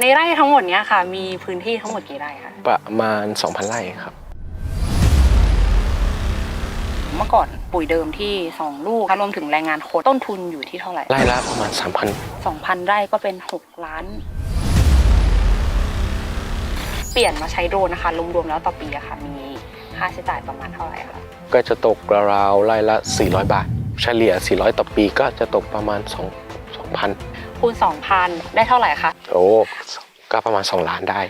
ในไร่ทั้งหมดเนี้ยค่ะ มีพื้นที่ทั้งหมดกี่ไร่คะประมาณ 2,000 ไร่ครับ เมื่อก่อนปุ๋ยเดิมที่ 2 ลูกรวมถึงแรงงานคนต้นทุนอยู่ที่เท่าไหร่ ไร่ละประมาณ 3,000 2,000 ไร่ก็เป็น 6 ล้าน เปลี่ยนมาใช้โดรนนะคะรวมๆแล้วต่อปีอะค่ะ มีค่าใช้จ่ายประมาณเท่าไหร่คะก็จะตกราวๆไร่ละ 400 บาท เฉลี่ย 400 ต่อปีก็จะตกประมาณ 2 2,000 คูณ 2,000 ได้เท่าไหร่คะ โอ้ก็ประมาณ 2 ล้านได้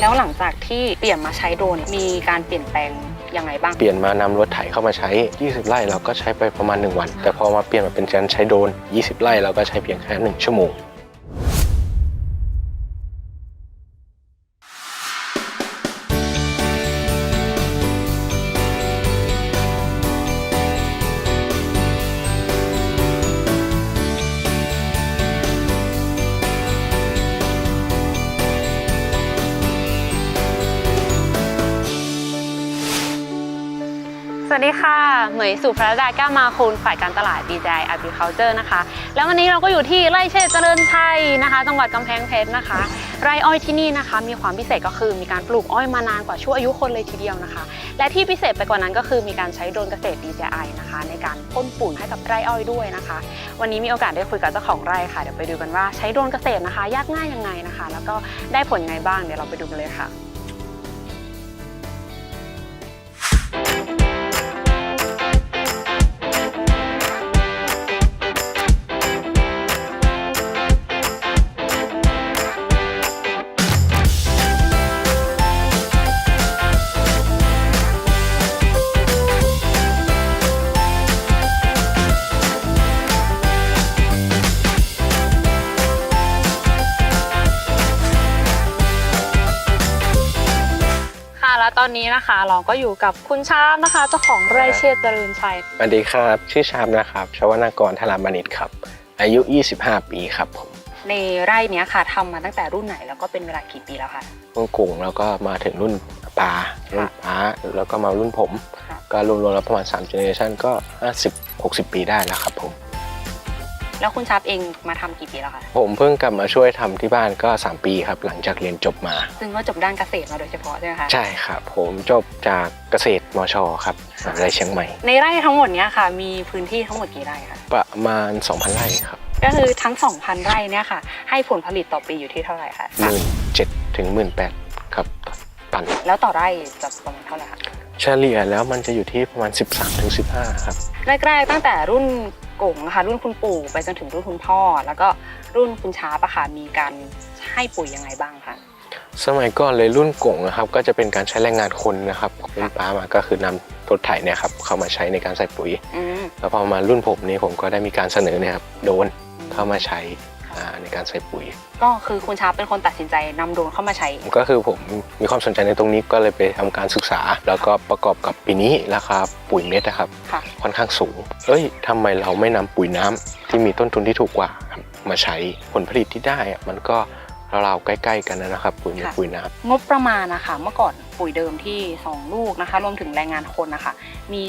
แล้วหลังจากที่เปลี่ยนมาใช้โดรนมีการเปลี่ยนแปลงยังไงบ้าง เปลี่ยนมานำรถไถเข้ามาใช้ 20 ไร่เราก็ใช้ไปประมาณ 1 วัน แต่พอมาเปลี่ยนมาเป็นการใช้โดรน20 ไร่เราก็ใช้เพียงแค่ 1 ชั่วโมง วัสดีค่ะ เหมยสุพระดาแก้วมาคุณฝ่ายการตลาด DJI Agriculture นะคะ แล้ววันนี้เราก็อยู่ที่ไร่เชษเจริญชัยนะคะ จังหวัดกำแพงเพชรนะคะ ไร่อ้อยที่นี่นะคะ มีความพิเศษก็คือมีการปลูกอ้อยมานานกว่าชั่วอายุคนเลยทีเดียวนะคะ และที่พิเศษไปกว่านั้นก็คือมีการใช้โดรนเกษตร DJI นะคะ ในการพ่นปุ๋ยให้กับไร่อ้อยด้วยนะคะ วันนี้มีโอกาสได้คุยกับเจ้าของไร่ค่ะ เดี๋ยวไปดูกันว่าใช้โดรนเกษตรนะคะ ยากง่ายยังไงนะคะ แล้วก็ได้ผลยังไงบ้าง เดี๋ยวเราไปดูกันเลยค่ะ ตอนนี้นะคะ เราก็อยู่กับคุณชามนะคะเจ้าของไร่เชษเจริญชัยสวัสดีครับ ชื่อชามนะครับชวนากรธรามานิตครับ อายุ 25 ปีครับผมในไร่เนี้ยค่ะทำมาตั้งแต่รุ่นไหนแล้วก็เป็นเวลากี่ปีแล้วคะรุ่นกุ้งแล้วก็มาถึงรุ่นปลารุ่นป้าแล้วก็มารุ่นผมค่ะก็รวมๆแล้วประมาณ3 generation ก็ 50 60 ปีได้แล้วครับผม แล้วคุณชาบเองมาทำกี่ปีแล้วคะ ผมเพิ่งกลับมาช่วยทำที่บ้านก็ 3 ปีครับ หลังจากเรียนจบมา ซึ่งก็จบด้านเกษตรมาโดยเฉพาะใช่ไหมคะ ใช่ครับ ผมจบจากเกษตรมชครับมหาวิทยาลัยเชียงใหม่ ในไร่ทั้งหมดเนี้ยค่ะ มีพื้นที่ทั้งหมดกี่ไร่คะ ประมาณ 2,000ไร่ครับก็คือทั้ง 2,000 ไร่เนี่ยค่ะ ให้ผลผลิตต่อปีอยู่ที่เท่าไหร่คะหมื่นเจ็ดถึงหมื่นแปดครับต่อตันแล้วต่อไร่จะประมาณเท่าไหร่คะ เฉลี่ยแล้วมันจะอยู่ที่ประมาณ 13ถึง15ครับ แรกๆตั้งแต่รุ่น กงนะคะรุ่นคุณปู่ไปจนถึงรุ่นคุณพ่อ แล้วก็รุ่นคุณชาปะค่ะมีการให้ปุ๋ยยังไงบ้างคะสมัยก่อนเลยรุ่นกงนะครับก็จะเป็นการใช้แรงงานคนนะครับรุ่นป้ามาก็คือนำรถไถเนี่ยครับเข้ามาใช้ในการใส่ปุ๋ยอืมแล้วพอมารุ่นผมนี้ผมก็ได้มีการเสนอเนี่ยครับโดรนเข้ามาใช้อ่า ในการใส่ปุ๋ย ก็คือคุณชาเป็นคนตัดสินใจนำโดรนเข้ามาใช้ ก็คือผมมีความสนใจในตรงนี้ก็เลยไปทำการศึกษา แล้วก็ประกอบกับปีนี้ราคาปุ๋ยเม็ดนะครับ ค่ะ ค่อนข้างสูง เอ้ยทำไมเราไม่นำปุ๋ยน้ำที่มีต้นทุนที่ถูกกว่าครับมาใช้ผลผลิตที่ได้อะมันก็ราวๆใกล้ๆกันนะครับ ปุ๋ยเม็ดค่ะ ปุ๋ยน้ำ งบประมาณนะคะเมื่อก่อนปุ๋ยเดิมที่ 2 ลูกนะคะ รวมถึงแรงงานคนนะคะ มี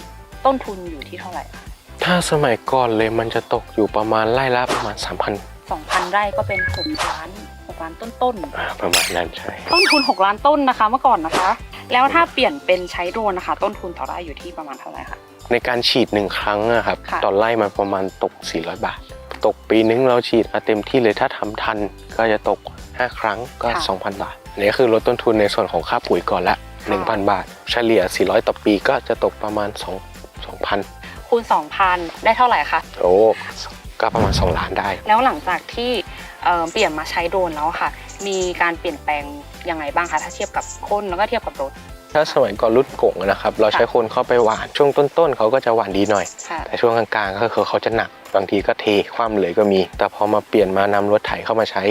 ต้นทุนอยู่ที่เท่าไหร่คะถ้าสมัยก่อนเลยมันจะตกอยู่ประมาณไร่ละประมาณ 3,000 2,000 ไร่ก็เป็น 6 ล้าน 6 ล้านต้นอ่าประมาณนั้นใช่ๆ ต้นทุน 6 ล้านต้นนะคะเมื่อก่อนนะคะ แล้วถ้าเปลี่ยนเป็นใช้โดรนนะคะ ต้นทุนต่อไร่อยู่ที่ประมาณเท่าไหร่คะ ในการฉีดหนึ่งครั้งอะครับค่ะ ต่อไร่มันประมาณตก 400 บาท ตกปีนึงเราฉีดมาเต็มที่เลยถ้าทำทันก็จะตก 5 ครั้งก็2,000 บาทนี่คือลดต้นทุนในส่วนของค่าปุ๋ยก่อนละ1,000 บาท เฉลี่ย 400 ต่อปีก็จะตกประมาณ 2 2,000 คูณ 2,000 ได้เท่าไหร่คะ โอ้ ก็ประมาณ 2 ล้านได้ แล้วหลังจากที่เอ่อเปลี่ยนมาใช้โดรนแล้วค่ะ มีการเปลี่ยนแปลงยังไงบ้างคะ ถ้าเทียบกับคนแล้วก็เทียบกับรถ ถ้าสมัยก่อนรุ่นกงอะนะครับ เราใช้คนเข้าไปหวานช่วงต้นๆเขาก็จะหวานดีหน่อยค่ะแต่ช่วงกลางๆก็คือเขาจะหนักบางทีก็เทคว่ำเลยก็มี แต่พอมาเปลี่ยนมานำรถไถเข้ามาใช้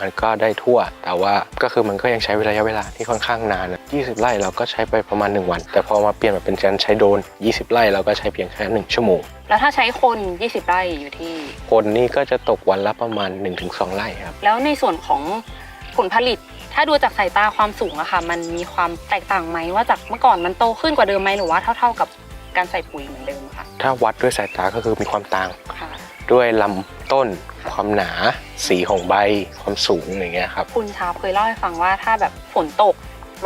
มันก็ได้ทั่ว แต่ว่าก็คือมันก็ยังใช้ระยะเวลาที่ค่อนข้างนานนะ20 ไร่เราก็ใช้ไปประมาณ 1 วัน แต่พอมาเปลี่ยนมาเป็นการใช้โดรน20 ไร่เราก็ใช้เพียงแค่1ชั่วโมง แล้วถ้าใช้คน 20 ไร่อยู่ที่ คนนี่ก็จะตกวันละประมาณ 1-2 ไร่ครับ แล้วในส่วนของผลผลิต ถ้าดูจากสายตาความสูงอะค่ะ มันมีความแตกต่างไหมว่าจากเมื่อก่อนมันโตขึ้นกว่าเดิมไหมหรือว่าเท่า ๆกับการใส่ปุ๋ยเหมือนเดิมอะค่ะถ้าวัดด้วยสายตาก็คือมีความต่าง ค่ะ ด้วยลำต้น ความหนา สีของใบ ความสูงอย่างเงี้ยครับ คุณชาร์ปเคยเล่าให้ฟังว่าถ้าแบบฝนตก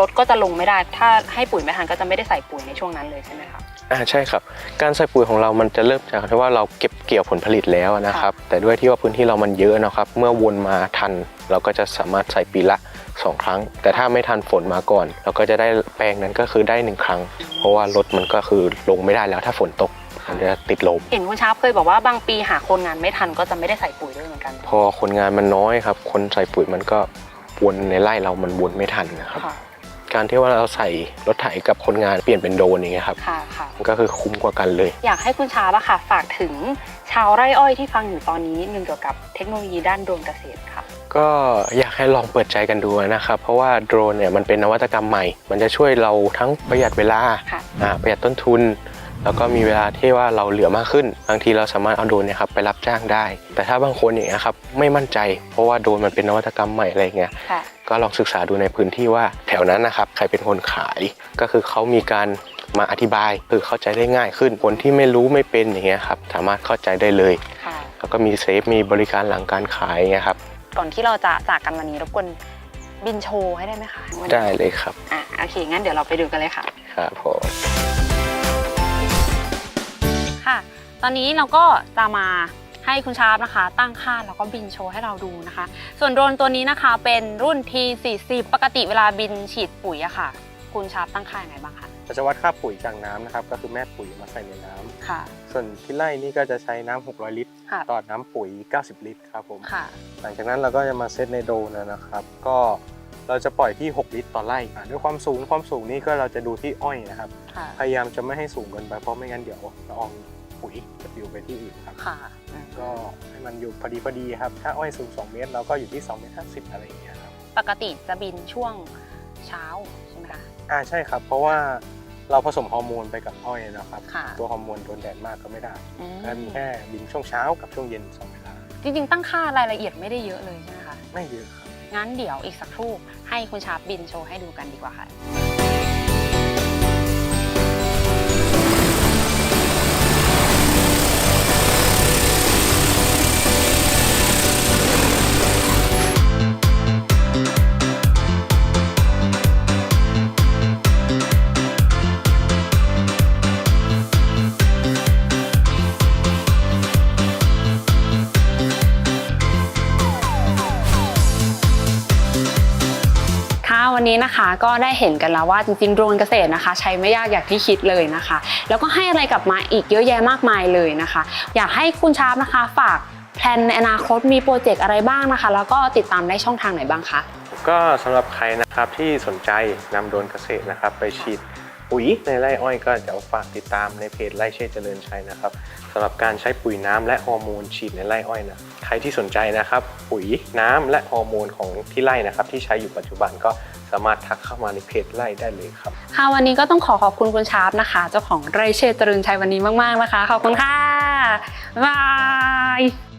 รถก็จะลงไม่ได้ ถ้าให้ปุ๋ยไม่ทันก็จะไม่ได้ใส่ปุ๋ยในช่วงนั้นเลยใช่ไหมคะ อ่าใช่ครับ การใส่ปุ๋ยของเรามันจะเริ่มจากที่ว่าเราเก็บเกี่ยวผลผลิตแล้วนะครับ แต่ด้วยที่ว่าพื้นที่เรามันเยอะนะครับ เมื่อวนมาทัน เราก็จะสามารถใส่ปีละ สองครั้ง แต่ถ้าไม่ทันฝนมาก่อน เราก็จะได้แปลงนั้นก็คือได้หนึ่งครั้ง เพราะว่ารถมันก็คือลงไม่ได้แล้วถ้าฝนตกมันจะติดลมเห็นคุณชาร์ปเคยบอกว่าบางปีหาคนงานไม่ทันก็จะไม่ได้ใส่ปุ๋ยด้วยเหมือนกัน พอคนงานมันน้อยครับ คนใส่ปุ๋ยมันก็วนในไร่เรามันวนไม่ทันนะครับค่ะการที่ว่าเราใส่รถไถกับคนงานเปลี่ยนเป็นโดรนอย่างเงี้ยครับค่ะค่ะมันก็คือคุ้มกว่ากันเลย อยากให้คุณชาร์ปอะค่ะ ฝากถึงชาวไร่อ้อยที่ฟังอยู่ตอนนี้นิดนึงเกี่ยวกับเทคโนโลยีด้านโดรนเกษตรค่ะ ก็อยากให้ลองเปิดใจกันดูนะครับ เพราะว่าโดรนเนี่ยมันเป็นนวัตกรรมใหม่ มันจะช่วยเราทั้งประหยัดเวลาค่ะอ่าประหยัดต้นทุน แล้วก็มีเวลาที่ว่าเราเหลือมากขึ้น บางทีเราสามารถเอาโดรนเนี่ยครับไปรับจ้างได้ แต่ถ้าบางคนอย่างเงี้ยครับไม่มั่นใจ เพราะว่าโดรนมันเป็นนวัตกรรมใหม่อะไรเงี้ยค่ะก็ลองศึกษาดูในพื้นที่ว่าแถวนั้นนะครับใครเป็นคนขายก็คือเขามีการมาอธิบายคือเข้าใจได้ง่ายขึ้นคนที่ไม่รู้ไม่เป็นอย่างเงี้ยครับสามารถเข้าใจได้เลยค่ะแล้วก็มีเซฟมีบริการหลังการขายอย่างเงี้ยครับ ก่อนที่เราจะจากกันวันนี้รบกวนบินโชว์ให้ได้ไหมคะวันนี้ได้เลยครับอะโอเคงั้นเดี๋ยวเราไปดูกันเลยค่ะ ครับผมค่ะ ตอนนี้เราก็จะมาให้คุณชาร์ปนะคะ ตั้งค่าแล้วก็บินโชว์ให้เราดูนะคะ ส่วนโดรนตัวนี้นะคะเป็นรุ่น T40 ปกติเวลาบินฉีดปุ๋ยอะค่ะ คุณชาร์ปตั้งค่ายังไงบ้างคะเราจะวัดค่าปุ๋ยจากน้ำนะครับ ก็คือแม่ปุ๋ยมาใส่ในน้ำค่ะ ส่วนที่ไร่นี่ก็จะใช้น้ำ600 ลิตร ค่ะ ต่อน้ำปุ๋ย 90 ลิตรครับผม ค่ะ หลังจากนั้นเราก็จะมาเซตในโดรนนะครับ ก็เราจะปล่อยที่ 6 ลิตรต่อไร่อ่าด้วยความสูงความสูงนี่ก็เราจะดูที่อ้อยนะครับ ค่ะ พยายามจะไม่ให้สูงเกินไปเพราะไม่งั้นเดี๋ยวละอองปุ๋ยจะปลิวไปที่อื่นครับ ค่ะอืมก็ให้มันอยู่พอดีพอดีครับ ถ้าอ้อยสูง 2 เมตรเราก็อยู่ที่2เมตร50อะไรอย่างเงี้ยครับ ปกติจะบินช่วงเช้าใช่ไหมคะ อ่าใช่ครับ เพราะว่า เราผสมฮอร์โมนไปกับอ้อยนะครับ ค่ะ ตัวฮอร์โมนโดนแดดมากก็ไม่ได้อืมก็มีแค่บินช่วงเช้ากับช่วงเย็นสองเวลาจริงๆตั้งค่ารายละเอียดไม่ได้เยอะเลยใช่ไหมคะ ไม่เยอะครับ งั้นเดี๋ยวอีกสักครู่ให้คุณชาร์ปบินโชว์ให้ดูกันดีกว่าค่ะ นี้นะคะก็ได้เห็นกันแล้วว่าจริงๆโดรนเกษตรนะคะ ใช้ไม่ยากอย่างที่คิดเลยนะคะ แล้วก็ให้อะไรกลับมาอีกเยอะแยะมากมายเลยนะคะ อยากให้คุณชาร์ปนะคะฝากแพลนในอนาคตมีโปรเจกต์อะไรบ้างนะคะ แล้วก็ติดตามได้ช่องทางไหนบ้างคะก็สำหรับใครนะครับที่สนใจนำโดรนเกษตรนะครับ ไปฉีดปุ๋ยในไร่อ้อยก็เดี๋ยวฝากติดตามในเพจไร่เชษเจริญชัยนะครับสำหรับการใช้ปุ๋ยน้ำและฮอร์โมนฉีดในไร่อ้อยนะใครที่สนใจนะครับ ปุ๋ยน้ำและฮอร์โมนของที่ไร่นะครับ ที่ใช้อยู่ปัจจุบันก็ สามารถทักเข้ามาในเพจไล่ได้เลยครับ ค่ะวันนี้ก็ต้องขอขอบคุณคุณชาร์ปนะคะ เจ้าของไร่เชษเจริญชัยวันนี้มาก ๆ นะคะ ขอบคุณค่ะ บ๊ายบาย